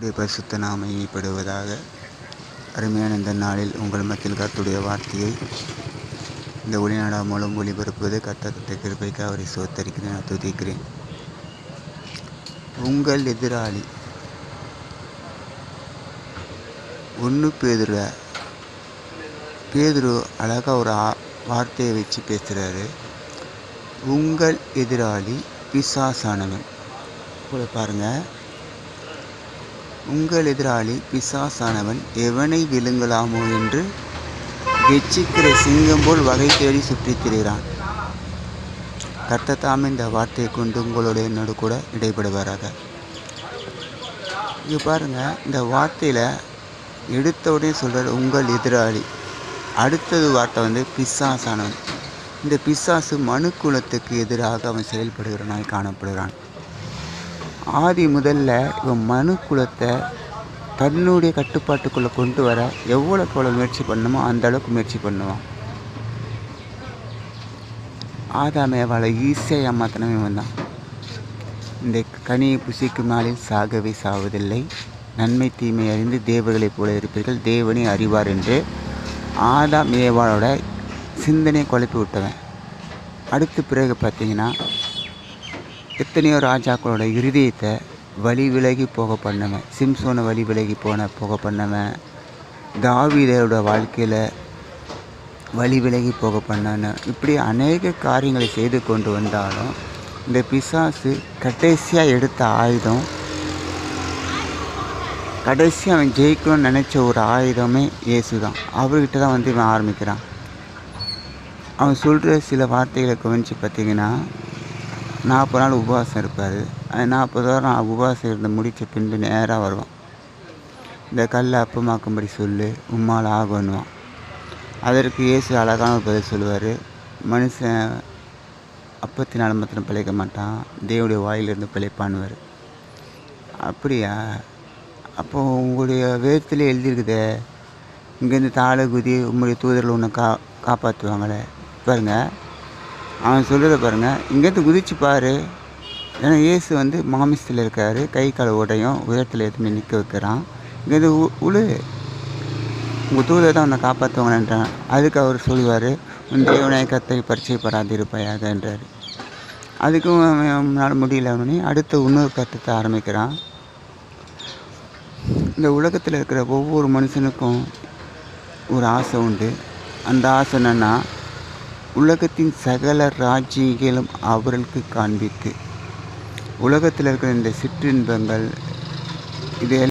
கர்த்தருடைய பரிசுத்த நாமம் அருமையான இந்த நாளில் உங்கள் மத்தியில் கத்துடைய வார்த்தையை இந்த ஒளிநாடா மூலம் ஒளிபரப்புவது கர்த்தத்தை கிருப்பைக்கு அவரை சோத்தரிக்கிறேன் நான் துதிக்கிறேன் உங்கள் எதிராளி ஒன்று பேதுர பேதுரு அழகாக ஒரு ஆ- வார்த்தையை வச்சு பேசுகிறாரு உங்கள் எதிராளி பிசாசானவன். கூட பாருங்கள் உங்கள் எதிராளி பிசாசானவன் எவனை விழுங்கலாமோ என்று கெச்சிக்கிற சிங்கம் போல் வகை தேடி சுற்றித் திரிகிறான் கர்த்தத்தாமே இந்த வார்த்தையை கொண்டு உங்களோட என்னோட கூட இடைபடுவாராக இங்கே பாருங்கள் இந்த வார்த்தையில் எடுத்த உடனே சொல்கிறார் உங்கள் எதிராளி. அடுத்தது வார்த்தை வந்து பிசாசானவன். இந்த பிசாசு மனு குலத்துக்கு எதிராக அவன் செயல்படுகிறனாய் காணப்படுகிறான். ஆதி முதல்ல இவன் மனு குலத்தை தன்னுடைய கட்டுப்பாட்டுக்குள்ளே கொண்டு வர எவ்வளோக்கு எவ்வளோ முயற்சி பண்ணணுமோ அந்த அளவுக்கு முயற்சி பண்ணுவான். ஆதாமே அவளை ஈஸியாக ஏமாத்தினவன் இவன் தான் இந்த கனியை புசிக்கும் நாளில் சாகவே சாவதில்லை. நன்மை தீமை அறிந்து தேவர்களைப் போல இருப்பீர்கள். தேவனே அறிவார் என்று ஆதாம் ஏவாளோட சிந்தனையை குழப்பி விட்டவன். அடுத்து பிறகு பார்த்தீங்கன்னா எத்தனையோ ராஜாக்களோட இருதயத்தை வழி விலகி போக பண்ணவன் சிம்சோனை வழி விலகி போன போக பண்ணவன் தாவீதோட வாழ்க்கையில் வழி விலகி போக பண்ணவன் இப்படி அநேக காரியங்களை செய்து கொண்டு வந்தாலும் இந்த பிசாசு கடைசியாக எடுத்த ஆயுதம் கடைசியாக அவன் ஜெயிக்கணும்னு நினச்ச ஒரு ஆயுதமே இயேசு தான் அவர்கிட்ட தான் வந்து இவன் ஆரம்பிக்கிறான். அவன் சொல்கிற சில வார்த்தைகளை கவனித்து பார்த்தீங்கன்னா நாற்பது நாள் உபவாசம் இருப்பார். அது நாற்பது வாரம் உபவாசம் இருந்து முடித்த பின்பு நேராக வருவான். இந்த கல்லை அப்பமாக்கும்படி சொல்லு உம்மால் ஆகணுவான் அதற்கு இயேசு அழகான ஒரு பதில் சொல்லுவார். மனுஷன் அப்பத்தினால் மாத்திரம் பிழைக்க மாட்டான். தேவனுடைய வாயிலிருந்து பிழைப்பான்வார் அப்படியா? அப்போ உங்களுடைய வேதத்தில் எழுதியிருக்குதே இங்கேருந்து தாழ குதி உங்களுடைய தூதர்கள் உன்னை கா காப்பாற்றுவாங்களே பாருங்கள் அவன் சொல்கிறத பாருங்கள் இங்கேருந்து குதிச்சு பாரு. ஏன்னா இயேசு வந்து மாமிசத்தில் இருக்காரு. கை கால் உடையும் உயரத்தில் எடுத்துன்னு நிற்க வைக்கிறான். இங்கேருந்து உ உழு. உங்கள் தூதை தான் உன்னை காப்பாற்றுவாங்கன்றான் அதுக்கு அவர் சொல்லுவார் உன் தேவனாய கத்தை பரிச்சயப்படாது அதுக்கும் அவனால் முடியல அடுத்த இன்னொரு கட்டத்தை ஆரம்பிக்கிறான். இந்த உலகத்தில் இருக்கிற ஒவ்வொரு மனுஷனுக்கும் ஒரு ஆசை உண்டு. அந்த ஆசை என்னென்னா உலகத்தின் சகல ராஜ்யங்களும் அவர்களுக்கு காண்பித்து உலகத்தில் இருக்கிற இந்த சிற்றின்பங்கள் இது